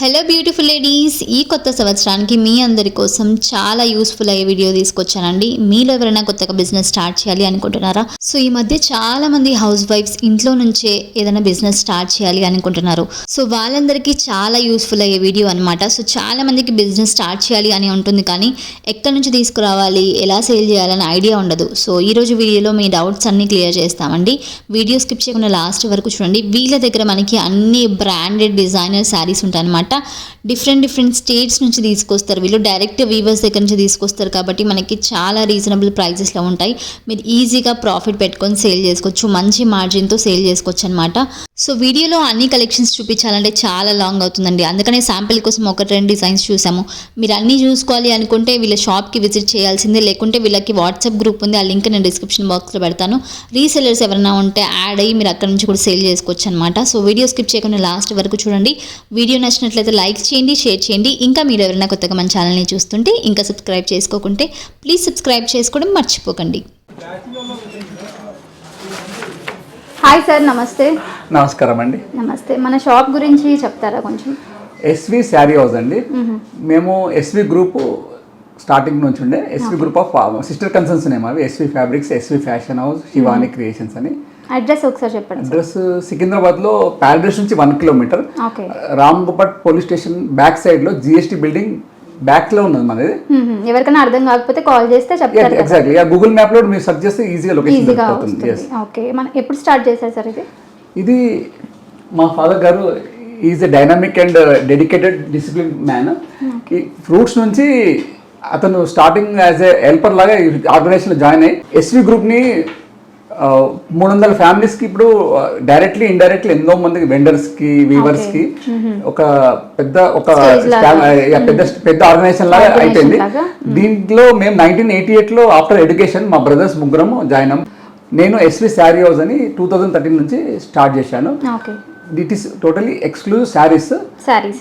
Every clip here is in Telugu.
హలో బ్యూటిఫుల్ లేడీస్ ఈ కొత్త సంవత్సరానికి మీ అందరి కోసం చాలా యూస్ఫుల్ అయ్యే వీడియో తీసుకొచ్చానండి. మీలో ఎవరైనా కొత్తగా బిజినెస్ స్టార్ట్ చేయాలి అనుకుంటున్నారా? సో ఈ మధ్య చాలా మంది హౌస్ వైఫ్స్ ఇంట్లో నుంచే ఏదైనా బిజినెస్ స్టార్ట్ చేయాలి అనుకుంటున్నారు. సో వాళ్ళందరికీ చాలా యూస్ఫుల్ అయ్యే వీడియో అనమాట సో చాలా మందికి బిజినెస్ స్టార్ట్ చేయాలి అని ఉంటుంది కానీ ఎక్కడి నుంచి తీసుకురావాలి ఎలా సేల్ చేయాలని ఐడియా ఉండదు. సో ఈ రోజు వీడియోలో మీ డౌట్స్ అన్ని క్లియర్ చేస్తామండి. వీడియో స్కిప్ చేయకుండా లాస్ట్ వరకు చూడండి. వీళ్ళ దగ్గర మనకి అన్ని బ్రాండెడ్ డిజైనర్ శారీస్ అనమాట డిఫరెంట్ డిఫరెంట్ స్టేట్స్ నుంచి తీసుకొస్తారు. వీళ్ళు డైరెక్ట్ వీవర్స్ దగ్గర నుంచి తీసుకొస్తారు కాబట్టి మనకి చాలా రీజనబుల్ ప్రైజెస్లో ఉంటాయి. మీరు ఈజీగా ప్రాఫిట్ పెట్టుకొని సేల్ చేసుకోవచ్చు. మంచి మార్జిన్తో సేల్ చేసుకోవచ్చు అనమాట సో వీడియోలో అన్ని కలెక్షన్స్ చూపించాలంటే చాలా లాంగ్ అవుతుందండి. అందుకనే శాంపిల్ కోసం ఒక రెండు డిజైన్స్ చూసాము. మీరు అన్నీ చూసుకోవాలి అనుకుంటే వీళ్ళ షాప్కి విజిట్ చేయాల్సిందే. లేకుంటే వీళ్ళకి వాట్సాప్ గ్రూప్ ఉంది. ఆ లింక్ నేను డిస్క్రిప్షన్ బాక్స్లో పెడతాను. రీసెలర్స్ ఎవరైనా ఉంటే యాడ్ అయ్యి మీరు అక్కడ నుంచి కూడా సేల్ చేసుకోవచ్చు అనమాట సో వీడియో స్కిప్ చేయకుండా లాస్ట్ వరకు చూడండి. వీడియో నచ్చినట్లయితే లైక్ చేయండి షేర్ చేయండి. ఇంకా మీరు ఎవరైనా కొత్తగా మన ఛానల్ని చూస్తుంటే ఇంకా సబ్స్క్రైబ్ చేసుకోకుంటే ప్లీజ్ సబ్స్క్రైబ్ చేసుకోవడం మర్చిపోకండి. హాయ్ సార్ నమస్తే. నమస్కారం అండి. నమస్తే. మన షాప్ గురించి చెప్తారా కొంచెం? ఎస్వి శారీ హౌస్ అండి. మేము. ఎస్వి గ్రూప్ స్టార్టింగ్ నుంచి ఉండే. SV group of sister concerns name అవి SV fabrics SV fashion house Shivani creations అని. అడ్రస్ ఒకసారి చెప్పండి అడ్రస్ సికింద్రాబాద్లో ప్యారడైస్ నుంచి వన్ కిలోమీటర్. ఓకే. రాంబపట్ పోలీస్ స్టేషన్ బ్యాక్ సైడ్లో జిఎస్టీ బిల్డింగ్ బ్యాక్లో ఉన్నది మనది. ఎవరికైనా అర్థం కాకపోతే కాల్ చేస్తే చెప్తారు ఎగ్జాక్ట్లీ గూగుల్ మ్యాప్లో మీరు సెర్చ్ చేస్తే ఈజీగా లొకేషన్ దొరుకుతుంది. ఓకే. మనం ఎప్పుడు స్టార్ట్ చేశారు సార్ ఇది? ఇది మా ఫాదర్ గారు is a dynamic and dedicated discipline man ఈ ఫ్రూట్స్ నుంచి అతను స్టార్టింగ్ యాజ్ ఏ హెల్పర్ లాగా ఆర్గనైజేషన్లో జాయిన్ అయ్యి ఎస్వి గ్రూప్ని మూడు వందల ఫ్యామిలీస్కి ఇప్పుడు డైరెక్ట్లీ ఇండైరెక్ట్లీ ఎంతో మందికి వెండర్స్కి వీవర్స్కి ఒక పెద్ద ఒక పెద్ద పెద్ద ఆర్గనైజేషన్ లాగా అయిపోయింది. దీంట్లో మేము నైన్టీన్ ఎయిటీ ఎయిట్లో ఆఫ్టర్ ఎడ్యుకేషన్ మా బ్రదర్స్ ముగ్గురము జాయిన్ అయ్యాం. నేను ఎస్వి శారీ హౌస్ అని టూ థౌజండ్ థర్టీన్ నుంచి స్టార్ట్ చేశాను. It is totally exclusive saris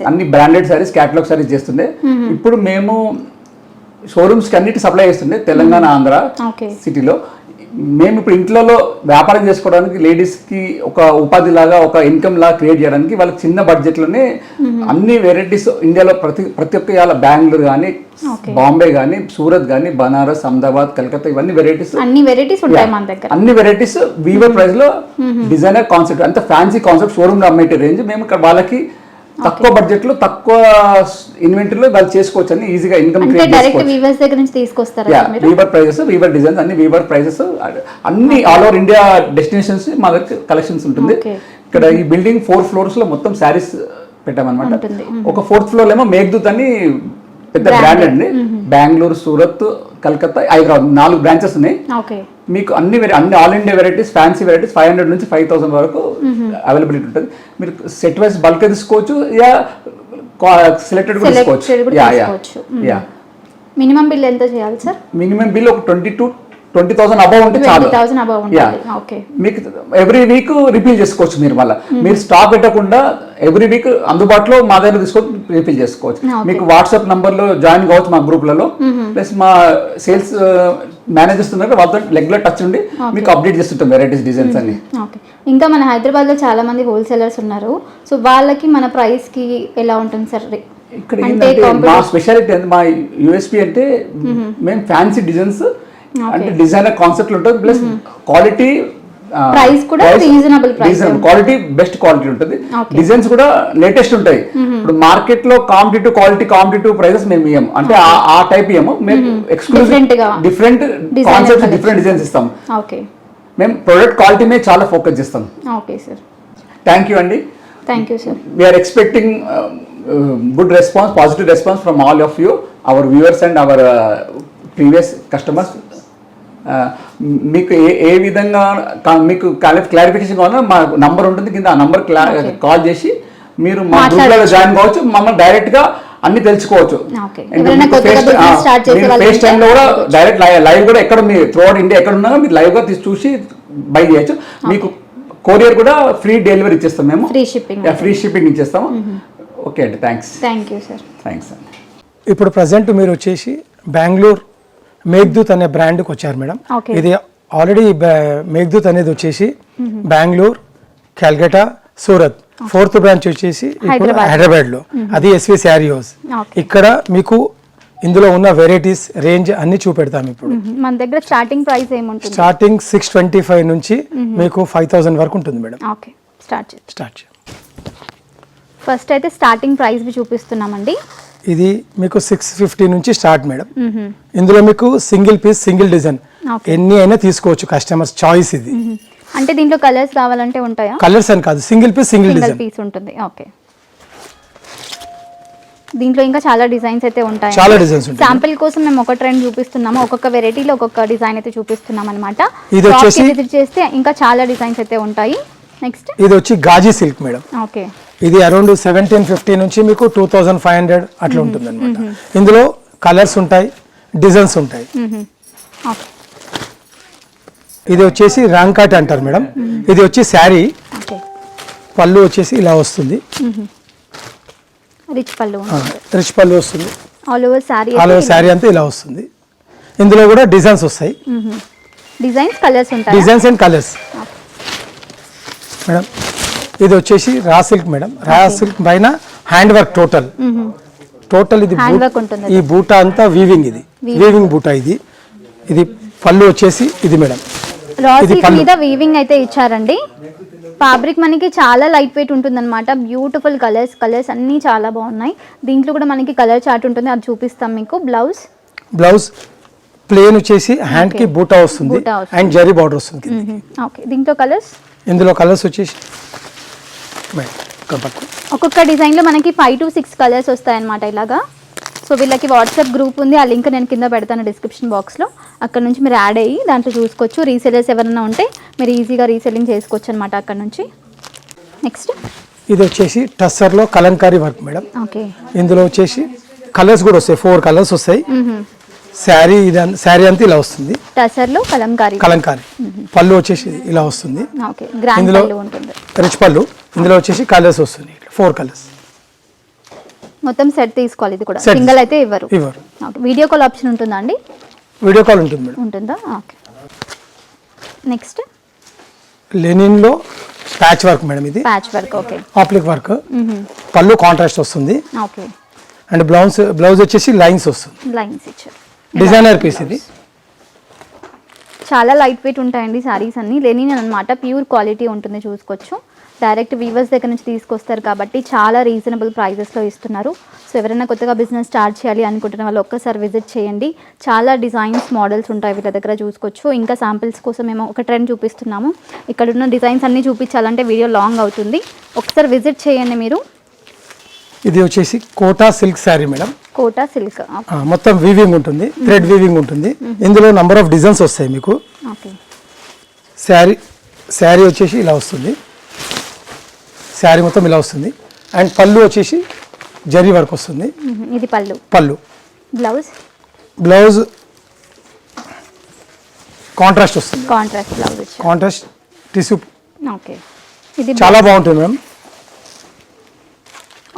అన్ని బ్రాండెడ్ శారీస్ క్యాటలాగ్ శారీస్ చేస్తుండే. ఇప్పుడు మేము షోరూమ్స్కి అన్నిటి సప్లై చేస్తుండే తెలంగాణ ఆంధ్ర సిటీలో మేము ఇప్పుడు ఇంట్లలో వ్యాపారం చేసుకోవడానికి లేడీస్కి ఒక ఉపాధి లాగా ఒక ఇన్కమ్ లాగా క్రియేట్ చేయడానికి వాళ్ళకి చిన్న బడ్జెట్లోనే అన్ని వెరైటీస్ ఇండియాలో ప్రతి ప్రతి ఒక్క ఇవాళ బెంగళూరు కానీ. బాంబే కానీ సూరత్ కానీ బనారస్ అహ్మదాబాద్ కలకత్తా ఇవన్నీ వెరైటీస్ అన్ని వెరైటీస్ ఉంటాయి మన దగ్గర. అన్ని వెరైటీస్ వీవర్ ప్రైస్లో డిజైనర్ కాన్సెప్ట్ అంత ఫ్యాన్సీ కాన్సెప్ట్ షోరూమ్ అమ్మేటి రేంజ్ మేము ఇక్కడ వాళ్ళకి తక్కువ బడ్జెట్లో తక్కువ ఇన్వెంటరీలో వాళ్ళు చేసుకోవచ్చు అని ఈజీగా ఇన్కమ్ క్రియేట్ డైరెక్ట్ వీవర్స్ దగ్గర నుంచి తీసుకొస్తారా వీవర్ ప్రైజెస్ వీవర్ డిజైన్స్ అన్ని వీవర్ ప్రైజెస్ అన్ని ఆల్ ఓవర్ ఇండియా డెస్టినేషన్స్ మా దగ్గర కలెక్షన్స్ ఉంటుంది. ఇక్కడ ఈ బిల్డింగ్ ఫోర్ ఫ్లోర్స్లో మొత్తం శారీస్ పెట్టామన్నమాట. ఒక ఫోర్త్ ఫ్లోర్ ఏమో మేఘదూత్ అని పెద్ద బ్రాండ్ అండి. బెంగళూరు సూరత్ కలకత్తా హైదరాబాద్ నాలుగు బ్రాంచెస్ ఉన్నాయి. మీకు అన్ని వెరై అన్ని all India varieties fancy varieties five hundred నుంచి ఫైవ్ థౌసండ్ వరకు అవైలబిలిటీ ఉంటుంది. మీరు సెట్ వైజ్ బల్క్ తీసుకోవచ్చు యా సెలెక్టెడ్ కూడా తీసుకోవచ్చు. యా. యా. మినిమం బిల్ ఎంత చేయాలి సార్? మినిమం బిల్ ఒక twenty to twenty thousand above ఉంటే చాలు. ఓకే మీకు ఎవ్రీ వీక్ రిపీల్ చేసుకోవచ్చు మీరు మళ్ళీ. మీరు స్టాక్ పెట్టకుండా ఎవ్రీ వీక్ అందుబాటులో మా దగ్గర తీసుకొని రిపీల్ చేసుకోవచ్చు. Okay. మీకు వాట్సాప్ నంబర్లో జాయిన్ కావచ్చు మా గ్రూప్లలో. ప్లస్ మా సేల్స్ మేనేజర్స్ ఉన్నారు వాళ్ళతో రెగ్యులర్ టచ్ ఉండి మీకు అప్డేట్ చేస్తుంటాం వెరైటీస్ డిజైన్స్ అన్ని. ఇంకా మన హైదరాబాద్లో చాలా మంది హోల్సేలర్స్ ఉన్నారు. సో వాళ్ళకి మన ప్రైస్కి ఎలా ఉంటుంది సార్? ఇక్కడ మా స్పెషాలిటీ అంటే మా యూఎస్పి అంటే మేము ఫ్యాన్సీ డిజైన్స్ అంటే డిజైనర్ కాన్సెప్ట్ ఉంటుంది ప్లస్ క్వాలిటీ Price కూడా price ఉంటుంది. క్వాలిటీ బెస్ట్ క్వాలిటీ ఉంటుంది. డిజైన్స్ కూడా లేటెస్ట్ ఉంటాయి. ఇప్పుడు మార్కెట్లో కాంపిటేటివ్ క్వాలిటీ కాంపిటేటివ్ ప్రైసెస్ మేము ఇయ్యం. అంటే ఆ- టైప్ ఇయ్యము. మేము exclusive. Different concepts. Different designs ఇస్తాం. ఓకే మేము ప్రొడక్ట్ క్వాలిటీ మీద చాలా ఫోకస్ చేస్తాం. ఓకే సార్ థ్యాంక్ యూ అండి thank you sir we are expecting uh, uh, good response, positive response from all of you, our viewers and మీకు ఏ ఏ విధంగా మీకు క్లారిఫికేషన్ కావాలన్నా మా నంబర్ ఉంటుంది కింద ఆ నంబర్ కాల్ చేసి మీరు మా గ్రూప్లో జాయిన్ కావచ్చు మమ్మల్ని డైరెక్ట్గా అన్ని తెలుసుకోవచ్చు. ఫేస్ ఉంటే టైంలో కూడా డైరెక్ట్ లైవ్ కూడా ఎక్కడ మీ త్రూ అవుట్ ఇండియా ఎక్కడ ఉన్నా మీరు లైవ్గా తీసి చూసి బై చేయొచ్చు. మీకు కొరియర్ కూడా ఫ్రీ డెలివరీ ఇచ్చేస్తాం మేము. ఫ్రీ షిప్పింగ్ ఫ్రీ షిప్పింగ్ ఇచ్చేస్తాము. ఓకే అండి thanks thank you sir. Thanks అండి. ఇప్పుడు ప్రజెంట్ మీరు వచ్చేసి బెంగళూరు మేఘ్దూత్ అనే బ్రాండ్కి వచ్చారు మేడం. ఇది ఆల్రెడీ మేఘ్దూత్ అనేది వచ్చేసి బెంగళూరు కల్కటా సూరత్. ఫోర్త్ బ్రాంచ్ వచ్చేసి ఇప్పుడు హైదరాబాద్. హైదరాబాద్లో అది ఎస్వి శారీ హౌస్. ఇక్కడ మీకు ఇందులో ఉన్న వెరైటీస్ రేంజ్ అన్ని చూపెడతాం ఇప్పుడు. మన దగ్గర స్టార్టింగ్ ప్రైస్ ఏముంటుంది? స్టార్టింగ్ సిక్స్ ట్వంటీ ఫైవ్ నుంచి మీకు ఫైవ్ థౌసండ్ వరకు ఉంటుంది madam. Okay. Start start. First అయితే స్టార్టింగ్ ప్రైస్ చూపిస్తున్నామండి. ఇది మీకు సిక్స్ ఫిఫ్టీ నుంచి స్టార్ట్ మేడం. ఇందులో మీకు సింగిల్ పీస్ సింగిల్ డిజైన్. ఎన్ని అయినా తీసుకోవచ్చు కస్టమర్స్ చాయిస్ ఇది. అంటే దీంట్లో కలర్స్ కావాలంటే ఉంటాయా? కలర్స్ అని కాదు single piece single design piece ఉంటుంది. ఓకే దీంట్లో ఇంకా చాలా డిజైన్స్ అయితే ఉంటాయి. చాలా designs ఉంటాయి. శాంపిల్ కోసం మేము ఒక ట్రెండ్ చూపిస్తున్నాము. ఒక్కొక్క వెరైటీలో ఒక్కొక్క డిజైన్ అయితే చూపిస్తున్నాం అనమాట ఇది వచ్చేసి- చేస్తే ఇంకా చాలా డిజైన్స్ అయితే ఉంటాయి. నెక్స్ట్ ఇది వచ్చి గాజీ సిల్క్ మేడం ఓకే ఇది అరౌండ్ సెవెంటీన్ ఫిఫ్టీ నుంచి మీకు టూ థౌజండ్ ఫైవ్ హండ్రెడ్ అట్లా ఉంటుంది అనమాట ఇందులో కలర్స్ ఉంటాయి డిజైన్స్ ఉంటాయి. ఇది వచ్చేసి రాంకాట్ అంటారు మేడం. ఇది వచ్చి శారీ. పళ్ళు వచ్చేసి ఇలా వస్తుంది. రిచ్ పళ్ళు. రిచ్ పళ్ళు వస్తుంది. All over sari all over sari అంతా ఇలా వస్తుంది. ఇందులో కూడా డిజైన్స్ వస్తాయి. డిజైన్స్ కలర్స్ ఉంటాయి? డిజైన్స్ అండ్ కలర్స్ మేడం ఇది వచ్చేసి raw silk madam. Raw silk పైన హ్యాండ్ వర్క్ టోటల్ టోటల్ ఇది ఈ బూటా అంతా వీవింగ్ ఇది. వీవింగ్ బూటా ఇది. ఇది పళ్ళు వచ్చేసి ఇది మేడం. మీద వీవింగ్ అయితే ఇచ్చారండి. ఫ్యాబ్రిక్ మనకి చాలా లైట్ వెయిట్ ఉంటుంది అనమాట బ్యూటిఫుల్ కలర్స్ కలర్స్ అన్నీ చాలా బాగున్నాయి. దీంట్లో కూడా మనకి కలర్ చార్ట్ ఉంటుంది. అది చూపిస్తాం మీకు. బ్లౌజ్ బ్లౌజ్ ప్లేన్ వచ్చేసి హ్యాండ్కి బూటా వస్తుంది. అండ్ జరీ బార్డర్ వస్తుంది. ఓకే దీంట్లో కలర్స్ ఇందులో కలర్స్ వచ్చేసి. ఒక్కొక్క డిజైన్లో మనకి ఫైవ్ టు సిక్స్ కలర్స్ వస్తాయన్నమాట ఇలాగా. సో వీళ్ళకి వాట్సాప్ గ్రూప్ ఉంది. ఆ లింక్ నేను కింద పెడతాను డిస్క్రిప్షన్ బాక్స్లో అక్కడ నుంచి మీరు యాడ్ అయ్యి దాంట్లో చూసుకోవచ్చు. రీసెలర్స్ ఎవరైనా ఉంటే మీరు ఈజీగా రీసెల్లింగ్ చేసుకోవచ్చు అనమాట అక్కడ నుంచి. నెక్స్ట్ ఇది వచ్చేసి టస్సర్లో కలంకారీ వర్క్ మేడం ఓకే. ఇందులో వచ్చేసి కలర్స్ కూడా వస్తాయి. ఫోర్ కలర్స్ వస్తాయి. శారీ ఇది శారీ అంతా ఇలా వస్తుంది. టసర్లో కలంకారీ. కలంకారీ. పళ్ళు వచ్చేసి ఇలా వస్తుంది. ఇందులో రిచ్ పళ్ళు. ఇందులో వచ్చేసి కలర్స్ వస్తుంది ఫోర్ కలర్స్ మొత్తం సెట్ తీసుకోవాలి ఇది కూడా. సింగిల్ అయితే ఇవ్వరు. ఇవ్వరు. ఓకే వీడియో కాల్ ఆప్షన్ ఉంటుందా అండి? వీడియో కాల్ ఉంటుంది మేడం. ఉంటుందా? ఓకే నెక్స్ట్ లెనిన్లో ప్యాచ్ వర్క్ మేడం ఇది. Patch work okay applique work పళ్ళు కాంట్రాస్ట్ వస్తుంది. ఓకే అండ్ బ్లౌజ్ బ్లౌజ్ వచ్చేసి లైన్స్ వస్తుంది. లైన్స్ ఇచ్చారు. డిజైనర్ పీస్ ఇది. చాలా లైట్ వెయిట్ ఉంటాయండి శారీస్ అన్ని. లెనిన్ అనమాట ప్యూర్ క్వాలిటీ ఉంటుంది చూసుకోవచ్చు. డైరెక్ట్ వీవర్స్ దగ్గర నుంచి తీసుకొస్తారు కాబట్టి చాలా రీజనబుల్ ప్రైజెస్లో ఇస్తున్నారు. సో ఎవరైనా కొత్తగా బిజినెస్ స్టార్ట్ చేయాలి అనుకుంటున్న వాళ్ళు ఒక్కసారి విజిట్ చేయండి. చాలా డిజైన్స్ మోడల్స్ ఉంటాయి వీళ్ళ దగ్గర చూసుకోవచ్చు. ఇంకా శాంపిల్స్ కోసం మేము ఒక ట్రెండ్ చూపిస్తున్నాము. ఇక్కడ ఉన్న డిజైన్స్ అన్నీ చూపించాలంటే వీడియో లాంగ్ అవుతుంది. ఒకసారి విజిట్ చేయండి మీరు. ఇది వచ్చేసి Kota silk sari madam. Kota silk మొత్తం వీవింగ్ ఉంటుంది థ్రెడ్ వీవింగ్ ఉంటుంది. ఇందులో నంబర్ ఆఫ్ డిజైన్స్ వస్తాయి మీకు. ఓకే శారీ శారీ వచ్చేసి ఇలా వస్తుంది. శారీ మొత్తం ఇలా వస్తుంది. అండ్ పళ్ళు వచ్చేసి జరీ వర్క్ వస్తుంది. ఇది పళ్ళు. పళ్ళు. బ్లౌజ్? బ్లౌజ్ కాంట్రాస్ట్ వస్తుంది. Contrast blouse contrast tissue. Okay. ఇది చాలా బాగుంటుంది మ్యామ్.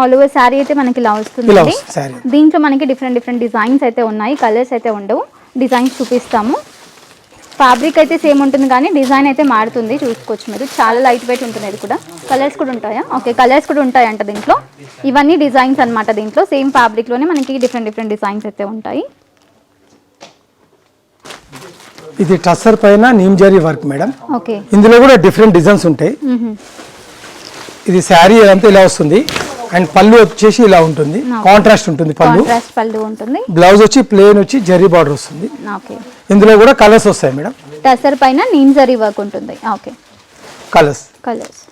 ఆల్ ఓవర్ శారీ అయితే మనకి ఇలా వస్తుంది దీంట్లో మనకి డిఫరెంట్ డిఫరెంట్ డిజైన్స్ అయితే ఉన్నాయి కలర్స్ అయితే ఉండవు. డిజైన్స్ చూపిస్తాము. ఫ్యాబ్రిక్ అయితే సేమ్ ఉంటుంది కానీ డిజైన్ అయితే మారుతుంది. చూసుకోవచ్చు మీరు. చాలా లైట్ వెయిట్ ఉంటుంది ఇది కూడా. కలర్స్ కూడా ఉంటాయా? ఓకే కలర్స్ కూడా ఉంటాయంట దీంట్లో. ఇవన్నీ డిజైన్స్ అన్నమాట దీంట్లో. సేమ్ ఫ్యాబ్రిక్లోనే మనకి డిఫరెంట్ డిఫరెంట్ డిజైన్స్ అయితే ఉంటాయి. ఇది టస్సర్ పైన నీమ్ జరీ వర్క్ మేడం ఓకే ఇందులో కూడా డిఫరెంట్ డిజైన్స్ ఉంటాయి. ఇది శారీ అంతా ఇలా వస్తుంది. అండ్ పళ్ళు వచ్చేసి ఇలా ఉంటుంది. కాంట్రాస్ట్ ఉంటుంది పళ్ళు. ఉంటుంది. బ్లౌజ్ వచ్చి ప్లేన్ వచ్చి జరీ బార్డర్ వస్తుంది. ఇందులో కూడా కలర్స్ వస్తాయి మేడం. టసర్ పైన నీమ్జరీ వర్క్ ఉంటుంది. ఓకే. కలర్స్ కలర్స్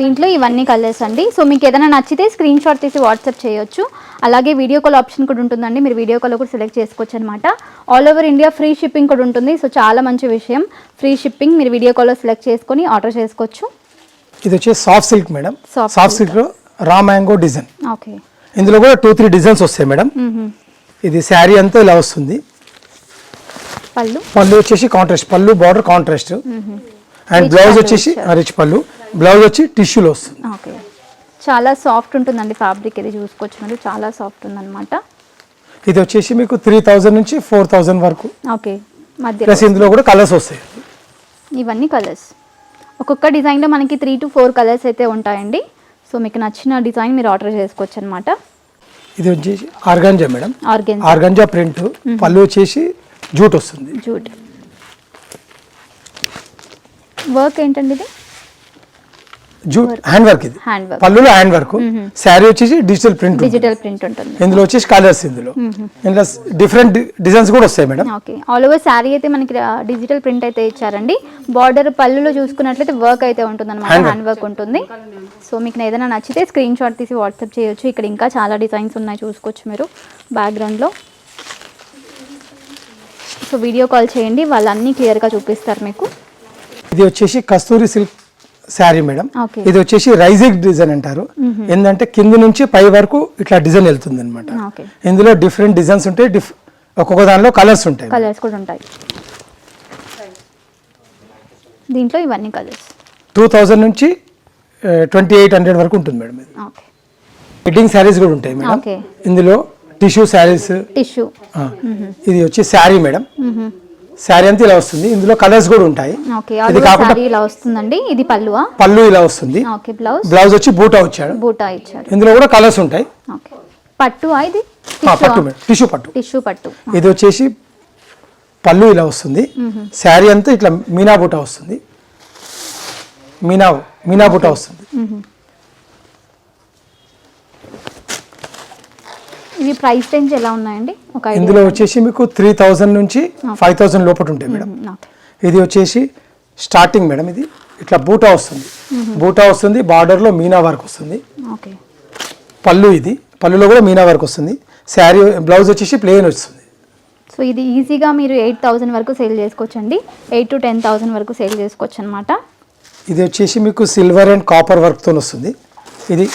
దీంట్లో ఇవన్నీ కలర్స్ అండి. సో మీకు ఏదైనా నచ్చితే స్క్రీన్ షాట్ తీసి వాట్సాప్ చేయొచ్చు. అలాగే వీడియో కాల్ ఆప్షన్ కూడా ఉంటుందండి. మీరు వీడియో కాల్ కూడా సెలెక్ట్ చేసుకోవచ్చు అనమాట all over India free shipping కూడా ఉంటుంది. సో చాలా మంచి విషయం. ఫ్రీ షిప్పింగ్ మీరు వీడియో కాల్లో సెలెక్ట్ చేసుకొని ఆర్డర్ చేసుకోవచ్చు. ఇది వచ్చి soft silk madam. Soft silk raw mango design. Okay. ఇందులో కూడా టూ త్రీ డిజైన్స్ వస్తాయి మేడం. ఇది శారీ అంతా ఇలా వస్తుంది. పళ్ళు? పళ్ళు వచ్చేసి కాంట్రాస్ట్ పళ్ళు బార్డర్ కాంట్రాస్ట్ అండ్ బ్లౌజ్ వచ్చేసి రిచ్ పళ్ళు. బ్లౌజ్ వచ్చి టిష్యూలో వస్తుంది. ఓకే. చాలా సాఫ్ట్ ఉంటుందండి ఫ్యాబ్రిక్ ఇది చూసుకోవచ్చు మీరు. చాలా సాఫ్ట్ ఉందన్నమాట. ఇది వచ్చేసి మీకు త్రీ థౌజండ్ నుంచి ఫోర్ థౌజండ్ వరకు. ఓకే. మధ్య ప్లస్ ఇందులో కూడా కలర్స్ వస్తాయి. ఇవన్నీ కలర్స్ ఒక్కొక్క డిజైన్లో మనకి త్రీ టు ఫోర్ కలర్స్ అయితే ఉంటాయండి. సో మీకు నచ్చిన డిజైన్ మీరు ఆర్డర్ చేసుకోవచ్చు అనమాట ఇది వచ్చేసి ఆర్గాంజా మేడం. ఆర్గాంజా. ప్రింట్. పళ్ళు వచ్చేసి జూట్ వస్తుంది. జూట్. వర్క్ ఏంటండి ఇది? జూట్ హ్యాండ్ వర్క్ ఇది. పళ్ళులో హ్యాండ్ వర్క్ శారీ వచ్చేసి డిజిటల్ ప్రింట్. డిజిటల్ ప్రింట్ ఉంటుంది. ఇందులో వచ్చేసి కలర్స్ ఇందులో. ఇందులో డిఫరెంట్ డిజైన్స్ కూడా వస్తాయి madam. Okay. All over sari అయితే మనకి డిజిటల్ ప్రింట్ అయితే ఇచ్చారండి. బార్డర్ పళ్ళులో చూసుకున్నట్లయితే వర్క్ అయితే ఉంటుంది అనమాట. హ్యాండ్ వర్క్ ఉంటుంది. సో మీకు ఏదైనా నచ్చితే స్క్రీన్ షాట్ తీసి వాట్సాప్ చేయొచ్చు. ఇక్కడ ఇంకా చాలా డిజైన్స్ ఉన్నాయి చూసుకోవచ్చు మీరు బ్యాక్గ్రౌండ్లో సో వీడియో కాల్ చేయండి. వాళ్ళు అన్నీ క్లియర్గా చూపిస్తారు మీకు. ఇది వచ్చేసి కస్తూరి సిల్క్ శారీ మేడం. ఇది వచ్చేసి రైజింగ్ డిజైన్ అంటారు. ఏంటంటే కింద నుంచి పై వరకు ఇట్లా డిజైన్ వెళ్తుంది అనమాట ఇందులో డిఫరెంట్ డిజైన్స్ ఉంటాయి డిఫ్ ఒక్కొక్క దానిలో కలర్స్ ఉంటాయి. కలర్స్ కూడా ఉంటాయి. దీంట్లో ఇవన్నీ కలర్స్. టూ థౌజండ్ నుంచి ట్వంటీ ఎయిట్ హండ్రెడ్ వరకు ఉంటుంది మేడం ఇది. వెడ్డింగ్ శారీస్ కూడా ఉంటాయి మేడం. ఇందులో టిష్యూ శారీస్ టిష్యూ. ఇది వచ్చి శారీ మేడం. శారీ అంతా ఇలా వస్తుంది. ఇందులో కలర్స్ కూడా ఉంటాయి. ఓకే ఇది కాకుండా ఇలా వస్తుందండి. ఇది పల్లువా ఇలా వస్తుంది. బ్లౌజ్. బ్లౌజ్ వచ్చి బూటా వచ్చాడు. బూటా ఇచ్చారు ఇందులో కూడా కలర్స్ ఉంటాయి. పట్టు ఇది? టిష్యూ పట్టు టిష్యూ పట్టు. ఇది వచ్చేసి పళ్ళు ఇలా వస్తుంది. శారీ అంతా ఇట్లా మీనా బూటా వస్తుంది. మీనా మీనా బూటా వస్తుంది. ఇవి ప్రైస్ రేంజ్ ఎలా ఉన్నాయండి? ఒక ఇందులో వచ్చేసి మీకు త్రీ థౌజండ్ నుంచి ఫైవ్ థౌజండ్ లోపల ఉంటాయి మేడం. ఇది వచ్చేసి స్టార్టింగ్ మేడం ఇది. ఇట్లా బూటా వస్తుంది. బూటా వస్తుంది బార్డర్లో మీనా వర్క్ వస్తుంది. ఓకే. పళ్ళు ఇది. పళ్ళులో కూడా మీనా వర్క్ వస్తుంది. శారీ బ్లౌజ్ వచ్చేసి ప్లెయిన్ వస్తుంది. సో ఇది ఈజీగా మీరు ఎయిట్ థౌసండ్ వరకు సేల్ చేసుకోవచ్చు అండి ఎయిట్ టు టెన్ థౌసండ్ వరకు సేల్ చేసుకోవచ్చు అనమాట ఇది వచ్చేసి మీకు సిల్వర్ అండ్ కాపర్ వర్క్తో వస్తుంది. ఇది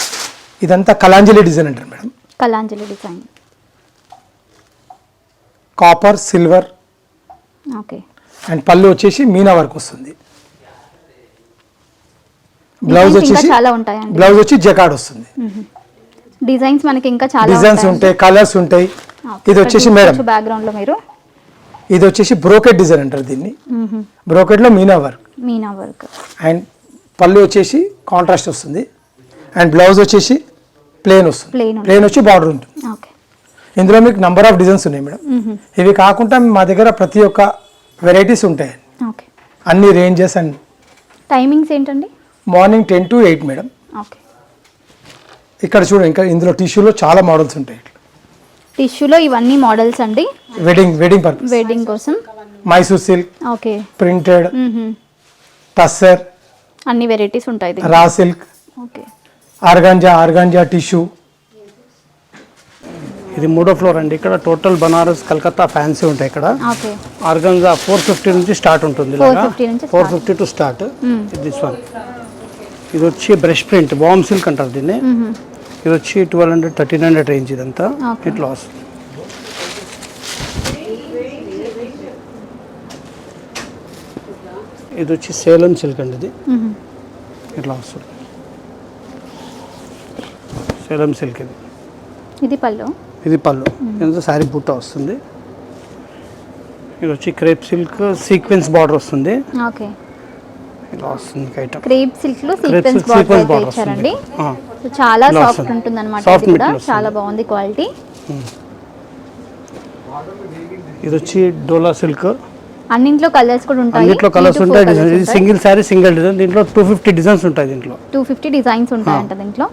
ఇదంతా కలాంజలి డిజైన్ అంటారు madam Kalanjali design. Copper silver okay. And పళ్ళు వచ్చేసి మీనా వర్క్ వస్తుంది. బ్లౌజ్ వచ్చేసి చాలా ఉంటాయండి. బ్లౌజ్ వచ్చి జకాడ్ వస్తుంది. డిజైన్స్ మనకి ఇంకా చాలా డిజైన్స్ ఉంటాయి కలర్స్ ఉంటాయి. ఇది వచ్చేసి మేడం బ్యాక్గ్రౌండ్లో మీరు ఇది వచ్చేసి బ్రోకెట్ డిజైన్ అంటారు దీన్ని. బ్రోకెట్లో మీనా వర్క్ మీనా వర్క్ అండ్ పళ్ళు వచ్చేసి కాంట్రాస్ట్ వస్తుంది. అండ్ బ్లౌజ్ వచ్చేసి ప్లేన్ వస్తుంది. ప్లేన్ వచ్చి బార్డర్ ఉంటుంది. ఓకే ఇందులో మీకు నంబర్ ఆఫ్ డిజైన్స్ ఉన్నాయి మేడం. ఇవి కాకుండా మా దగ్గర ప్రతి ఒక్క వెరైటీస్ ఉంటాయి. ఓకే అన్ని రేంజెస్ అండ్ టైమింగ్స్ ఏంటండి? Morning ten to eight madam. Okay ఇక్కడ చూడండి ఇంకా ఇందులో టిష్యూలో చాలా మోడల్స్ ఉంటాయి. టిష్యూలో ఇవన్నీ మోడల్స్ అండి. వెడ్డింగ్ వెడ్డింగ్ పర్పస్ వెడ్డింగ్ కోసం. Mysore silk okay printed. Tussar అన్ని వెరైటీస్ ఉంటాయి. Raw silk okay organza organza tissue. ఇది మూడో ఫ్లోర్ అండి. ఇక్కడ టోటల్ బనారస్ కలకత్తా ఫ్యాన్సీ ఉంటాయి ఇక్కడ. ఓకే. ఆర్గంజా ఫోర్ ఫిఫ్టీ నుంచి స్టార్ట్ ఉంటుంది 450 నుంచి four fifty to start. This one ఇది వచ్చి బ్రష్ ప్రింట్ బామ్ సిల్క్ అంటారు దీన్ని. ఇది వచ్చి twelve hundred thirteen hundred range ఇదంతా. ఇట్లా వస్తుంది ఇది వచ్చి సేలం సిల్క్ అండి ఇది. ఇట్లా వస్తుంది సేలం సిల్క్ ఇది. ఇది పళ్ళు? ఇది పళ్ళు. ఎంత శారీ బుట్ట వస్తుంది? ఇది వచ్చి క్రేప్ సిల్క్ సీక్వెన్స్ బార్డర్ వస్తుంది. ఓకే. ఇలా వస్తుంది ఐటమ్ క్రేప్ సిల్క్లో సీక్వెన్స్ బార్డర్ ఇచ్చారండి. చాలా సాఫ్ట్. ఉంటుంది అనమాట. చాలా బాగుంది క్వాలిటీ. ఇది వచ్చి డోలా సిల్క్. అన్నింట్లో కలర్స్ కూడా ఉంటాయి. అన్నిట్లో కలర్స్ ఉంటాయి. Single sari single design. దీంట్లో టూ ఫిఫ్టీ డిజైన్స్ ఉంటాయి దీంట్లో. టూ ఫిఫ్టీ డిజైన్స్ ఉంటాయంట దీంట్లో.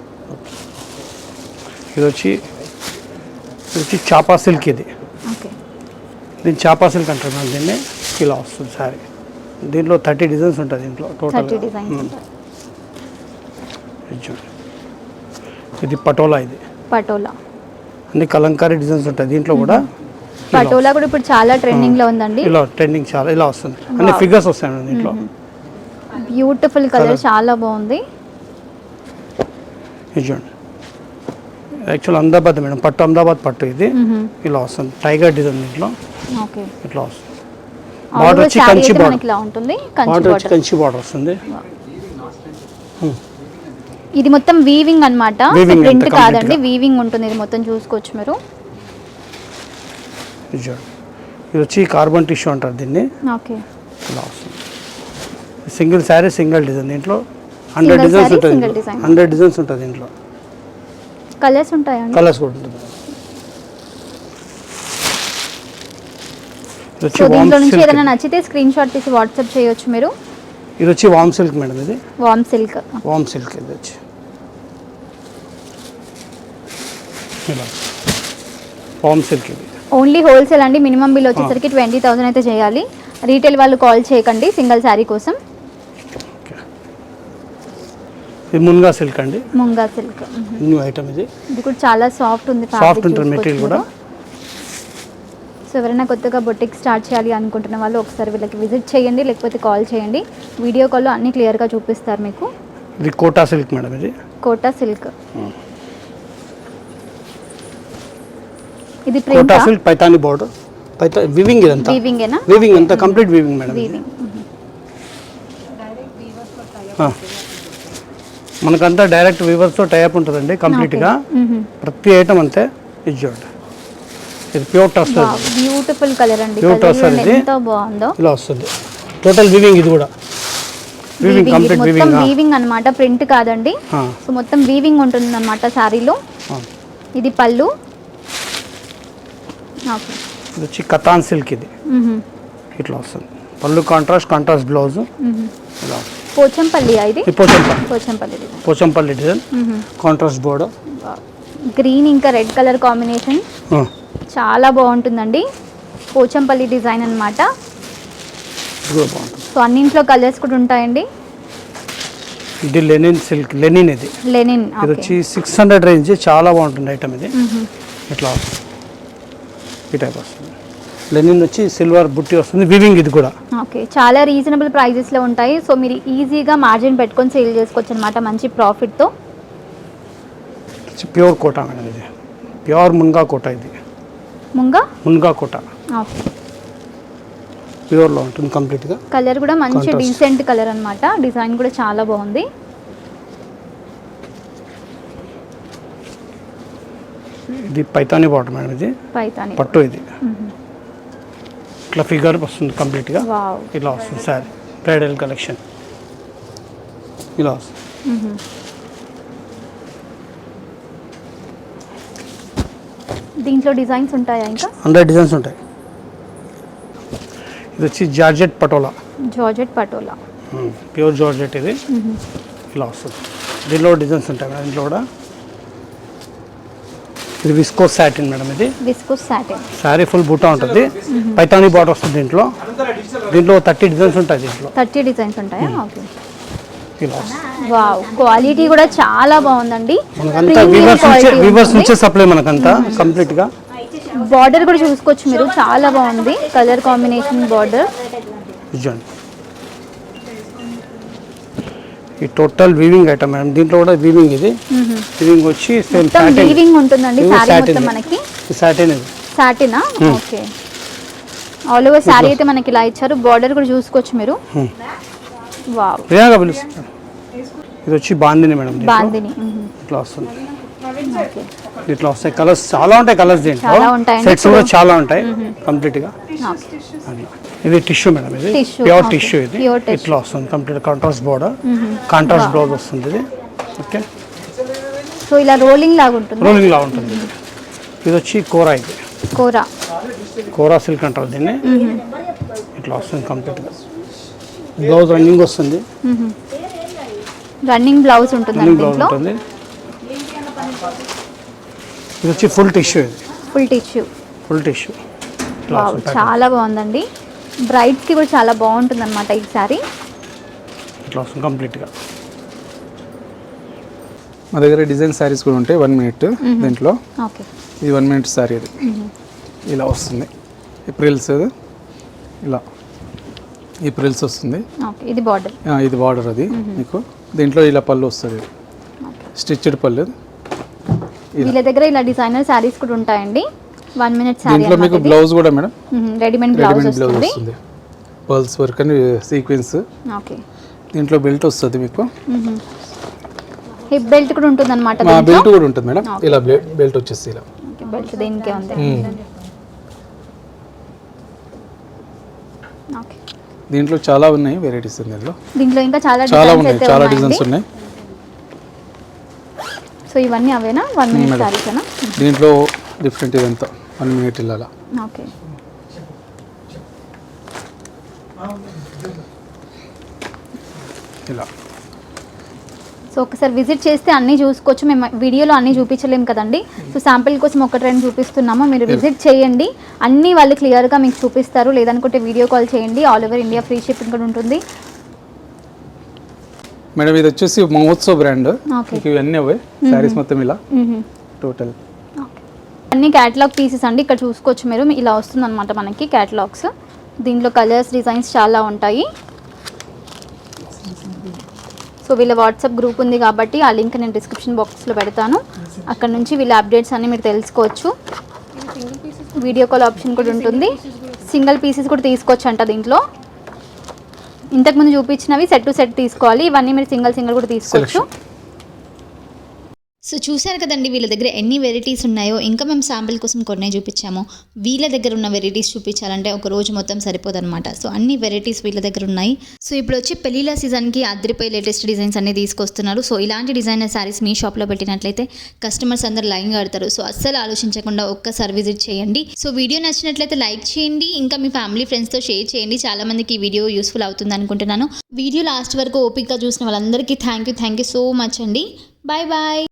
ఇది వచ్చి ఇది వచ్చి చాపా సిల్క్ ఇది ఓకే. దీన్ని చాపా సిల్క్ అంటారు మనం దీన్ని ఇలా వస్తుంది శారీ. దీంట్లో థర్టీ డిజైన్స్ ఉంటాయి దీంట్లో టోటల్ ఇది పటోలా ఇది. పటోలా. అన్ని కలంకారీ డిజైన్స్ ఉంటాయి దీంట్లో కూడా. పటోలా కూడా ఇప్పుడు చాలా ట్రెండింగ్లో ఉందండి. ఇలా ట్రెండింగ్ చాలా ఇలా వస్తుంది. అన్ని ఫిగర్స్ వస్తాయి దీంట్లో. బ్యూటిఫుల్ కలర్ చాలా బాగుంది. చూడండి. యాక్చువల్ అహ్మదాబాద్ మేడం పట్టు అహ్మదాబాద్ పట్టు ఇది. ఇలా వస్తుంది టైగర్ డిజైన్ దీంట్లో ఇట్లా వస్తుంది బార్డర్ వచ్చి కంచి బార్డర్ ఉంటుంది. బార్డర్ వచ్చి కంచి బార్డర్ వస్తుంది. ఇది మొత్తం వీవింగ్ అన్నమాట. Weaving ప్రింట్ కాదండి. వీవింగ్ ఉంటుంది ఇది మొత్తం చూసుకోవచ్చు మీరు. ఇది వచ్చి కార్బన్ టిష్యూ అంటారు దీన్ని. ఓకే. ఇలా వస్తుంది సింగిల్ శారీ సింగిల్ డిజైన్ దీంట్లో హండ్రెడ్ డిజైన్స్ ఉంటుంది. హండ్రెడ్ డిజైన్స్ ఉంటుంది దీంట్లో. కలర్స్ ఉంటాయండి కలర్స్ కూడా ఉంటుంది సో దీంట్లో నుంచి ఏదైనా నచ్చితే స్క్రీన్ షాట్ తీసి వాట్సాప్ చేయొచ్చు మీరు. ఇది వచ్చి వామ్ సిల్క్ మేడం ఇది. వామ్ సిల్క్ వామ్ సిల్క్ ఇది వచ్చి. వామ్ సిల్క్ ఇది. ఓన్లీ హోల్సేల్ అండి. మినిమం బిల్ వచ్చేసరికి ట్వంటీ థౌసండ్ అయితే చేయాలి. రీటైల్ వాళ్ళు కాల్ చేయకండి సింగిల్ శారీ కోసం. ఇది మున్గా సిల్క్ అండి. ముంగా సిల్క్. న్యూ ఐటమ్ ఇది. ఇది కూడా చాలా సాఫ్ట్ ఉంది సాఫ్ట్ ఉంటుంది మెటీరియల్ కూడా. సో ఎవరైనా కొత్తగా బొటిక్ స్టార్ట్ చేయాలి అనుకుంటున్న వాళ్ళు ఒకసారి వీళ్ళకి విజిట్ చేయండి లేకపోతే కాల్ చేయండి. వీడియో కాల్లో అన్ని క్లియర్గా చూపిస్తారు మీకు. ఇది కోటా సిల్క్ మేడం ఇది. కోటా సిల్క్. ఇది print? Kota silk Paithani border పైతా weaving ఇదంతా. వీవింగేనా వివింగ్ అంతా కంప్లీట్ వివింగ్ మేడం ఇది. వీవింగ్. మనకంతా డైరెక్ట్ వీవర్స్తో టైప్ ఉంటుందండి కంప్లీట్గా ప్రతి ఐటమ్ అంతే ఇది చూడండి. ఇది ప్యూర్ టస్ట్ బ్యూటిఫుల్ కలర్ అండి. కలర్ tussar ఇది. ఎంత బాగుందో. ఇలా వస్తుంది. టోటల్ వివింగ్ ఇది కూడా. వివింగ్ వీవింగ్ కంప్లీట్ మొత్తం వివింగ్ వీవింగ్ అన్నమాట ప్రింట్ కాదండి. సో మొత్తం వీవింగ్ ఉంటుంది అన్నమాట శారీలో ఇది పళ్ళు. ఓకే ఇది వచ్చి కతాన్ సిల్క్ ఇది. ఇట్లా వస్తుంది. పళ్ళు కాంట్రాస్ట్ కాంట్రాస్ట్ బ్లౌజ్ ఇలా వస్తుంది. పోచంపల్లి ఇది? Pochampally. Pochampally design. Pochampally design. Contrast border green ఇంకా రెడ్ కలర్ కాంబినేషన్. చాలా బాగుంటుందండి. పోచంపల్లి డిజైన్ బాగుంటుంది. సో అన్నింట్లో కలర్స్ కూడా ఉంటాయండి. ఇది లెనిన్ సిల్క్ లెనిన్ ఇది. లెనిన్ ఇది వచ్చి సిక్స్ హండ్రెడ్ రేంజ్ చాలా బాగుంటుంది ఐటమ్ ఇది. ఇట్లా ఈ టైప్ వస్తుంది. లెనిన్ వచ్చి సిల్వర్ బుట్టి వస్తుంది వివింగ్ ఇది కూడా. ఓకే చాలా రీజనబుల్ ప్రైజెస్లో ఉంటాయి. సో మీరు ఈజీగా మార్జిన్ పెట్టుకొని సేల్ చేసుకోవచ్చు అనమాట మంచి ప్రాఫిట్తో ప్యూర్ కోట మేడం ఇది. ప్యూర్ మున్గా కోట ఇది. ముంగా మున్గా కోట. ఓకే. ప్యూర్లో ఉంటుంది కంప్లీట్గా. కలర్ కూడా మంచి. డీసెంట్ కలర్ అన్నమాట. డిజైన్ కూడా చాలా బాగుంది. ఇది పైతాని బాటర్ మేడం ఇది. పైతాని పట్టు ఇది. ఇట్లా ఫిగర్ వస్తుంది కంప్లీట్గా. ఇలా వస్తుంది సారీ. Bridal collection. ఇలా వస్తుంది. దీంట్లో డిజైన్స్ ఉంటాయా ఇంకా? హండ్రెడ్ డిజైన్స్ ఉంటాయి. ఇది వచ్చి georgette patola. Georgette patola. Pure georgette ఇది. ఇలా వస్తుంది. దీనిలో డిజైన్స్ ఉంటాయి దీంట్లో కూడా? ఇది విస్కో సాటిన్ మేడం ఇది. విస్కోస్ సాటిన్ శారీ ఫుల్ బూటా ఉంటుంది. పైతానీ బాటర్ వస్తుంది దీంట్లో. దీంట్లో థర్టీ డిజైన్స్ ఉంటాయి దీంట్లో. థర్టీ డిజైన్స్ ఉంటాయా? ఓకే. ఇలా. వస్తుంది వావ్ క్వాలిటీ కూడా చాలా బాగుందండి. వీవర్స్ నుంచే సప్లై మనకంతా కంప్లీట్గా బార్డర్ కూడా చూసుకోవచ్చు మీరు. చాలా బాగుంది. కలర్ కాంబినేషన్ బార్డర్ చూడండి ఈ టోటల్ వీవింగ్ ఐటమ్ మేడం దీంట్లో కూడా వీవింగ్ ఇది. వీవింగ్ వచ్చి సేమ్ సాటిన్ వీవింగ్ ఉంటుందండి satin. మొత్తం మనకి? సాటిన్ ఇది. సాటినా ఓకే. ఆల్ ఓవర్ శారీ అయితే మనకి ఇలా ఇచ్చారు. బార్డర్ కూడా చూసుకోవచ్చు మీరు. వావ్ ప్రియాంక పిలుస్తాను ఇది వచ్చి బాందిని మేడం. బాందిని. ఇట్లా వస్తుంది. ఇట్లా వస్తాయి. కలర్స్ చాలా ఉంటాయి కలర్స్ దీంట్లో. సెట్స్ కూడా చాలా ఉంటాయి. కంప్లీట్గా ఓకే అట్లా ఇది టిష్యూ మేడం ఇది. ప్యూర్. టిష్యూ ఇది. ఇట్లా వస్తుంది. Complete contrast border contrast blouse వస్తుంది ఇది. ఓకే సో ఇలా రోలింగ్ లాగా ఉంటుంది. రోలింగ్ లా ఉంటుంది ఇది. వచ్చి కూర ఇది. కూర. కోరా సిల్క్ అంటారు దీన్ని. ఇట్లా వస్తుంది కంప్లీట్గా బ్లౌజ్ రన్నింగ్ వస్తుంది. రన్నింగ్ బ్లౌజ్ ఉంటుందండి రన్నింగ్ బ్లౌజ్ ఉంటుంది. ఇది వచ్చి ఫుల్ టిష్యూ ఇది. Full tissue. Full tissue. చాలా బాగుందండి. బ్రైడ్స్కి కూడా చాలా బాగుంటుంది అనమాట ఈ శారీ ఇట్లా వస్తుంది కంప్లీట్గా మా దగ్గర డిజైన్ శారీస్ కూడా ఉంటాయి వన్ మినిట్ దీంట్లో. ఓకే. ఇది వన్ మినిట్ శారీ అది ఇలా వస్తుంది. ఏప్రిల్స్ ఇలా. ఏప్రిల్స్ వస్తుంది. ఓకే ఇది బార్డర్ ఆ, ఇది బార్డర్ అది మీకు. దీంట్లో ఇలా పళ్ళు వస్తుంది. స్టిచ్డ్ పళ్ళు. వీళ్ళ దగ్గర ఇలా డిజైనర్ శారీస్ కూడా ఉంటాయండి. వన్ మినిట్ శారీ మీకు బ్లౌజ్ కూడా మేడం? రెడీమేడ్ బ్లౌజ్ వస్తుంది. పర్ల్స్ వర్క్ అని సీక్వెన్స్ ఓకే. దీంట్లో బెల్ట్ వస్తుంది మీకు. హిప్ బెల్ట్ కూడా ఉంటుంది అనమాట మా బెల్ట్ కూడా ఉంటుంది మేడం. ఇలా బెల్ట్ వచ్చేసి ఇలా. బెల్ట్ దీనికే ఉంది. ఓకే. దీంట్లో చాలా ఉన్నాయి వెరైటీస్ దీంట్లో దీంట్లో ఇంకా చాలా చాలా డిజైన్స్ ఉన్నాయి చాలా డిజైన్స్ ఉన్నాయి. సో ఇవన్నీ అవేనా? One minute. శారీసేనా? దీంట్లో డిఫరెంట్ ఇదంతా. వన్ మినిట్ ఇలా ఓకే. ఇలా. సో ఒకసారి విజిట్ చేస్తే అన్నీ చూసుకోవచ్చు. మేము వీడియోలో అన్నీ చూపించలేం కదండి. సో శాంపిల్ కోసం ఒకటి రెండు చూపిస్తున్నాము. మీరు విజిట్ చేయండి. అన్నీ వాళ్ళు క్లియర్గా మీకు చూపిస్తారు. లేదనుకుంటే వీడియో కాల్ చేయండి. All over India free shipping కూడా ఉంటుంది. మేడం ఇది వచ్చేసి మహోత్సవ్ బ్రాండ్. ఇవన్నీ అవే శారీస్ మొత్తం ఇలా. టోటల్ అన్ని క్యాటలాగ్ పీసెస్ అండి. ఇక్కడ చూసుకోవచ్చు మీరు. ఇలా వస్తుంది అనమాట మనకి క్యాటలాగ్స్ దీంట్లో కలర్స్ డిజైన్స్ చాలా ఉంటాయి. సో వీళ్ళ వాట్సాప్ గ్రూప్ ఉంది కాబట్టి ఆ లింక్ నేను డిస్క్రిప్షన్ బాక్స్లో పెడతాను. అక్కడ నుంచి వీళ్ళ అప్డేట్స్ అన్ని మీరు తెలుసుకోవచ్చు. వీడియో కాల్ ఆప్షన్ కూడా ఉంటుంది. సింగిల్ పీసెస్ కూడా తీసుకోవచ్చు అంట దీంట్లో. ఇంతకుముందు చూపించినవి సెట్ టు సెట్ తీసుకోవాలి. ఇవన్నీ మీరు సింగిల్ సింగిల్ కూడా తీసుకోవచ్చు. సో చూశారు కదండి వీళ్ళ దగ్గర ఎన్ని వెరైటీస్ ఉన్నాయో ఇంకా మేము శాంపిల్ కోసం కొన్ని చూపించాము. వీళ్ళ దగ్గర ఉన్న వెరైటీస్ చూపించాలంటే ఒక రోజు మొత్తం సరిపోదన్నమాట. సో అన్ని వెరైటీస్ వీళ్ళ దగ్గర ఉన్నాయి. సో ఇప్పుడు వచ్చి పెళ్ళిళ్ళ సీజన్కి అద్దరిపై లేటెస్ట్ డిజైన్స్ అన్ని తీసుకొస్తున్నారు. సో ఇలాంటి డిజైనర్ శారీస్ మీ షాప్లో పెట్టినట్లయితే కస్టమర్స్ అందరు లైన్ కడతారు. సో అస్సలు ఆలోచించకుండా ఒక్కసారి విజిట్ చేయండి. సో వీడియో నచ్చినట్లయితే లైక్ చేయండి. ఇంకా మీ ఫ్యామిలీ ఫ్రెండ్స్తో షేర్ చేయండి. చాలా మందికి ఈ వీడియో యూస్ఫుల్ అవుతుంది అనుకుంటున్నాను. వీడియో లాస్ట్ వరకు ఓపిక్గా చూసిన వాళ్ళందరికీ thank you thank you so much అండి. Bye bye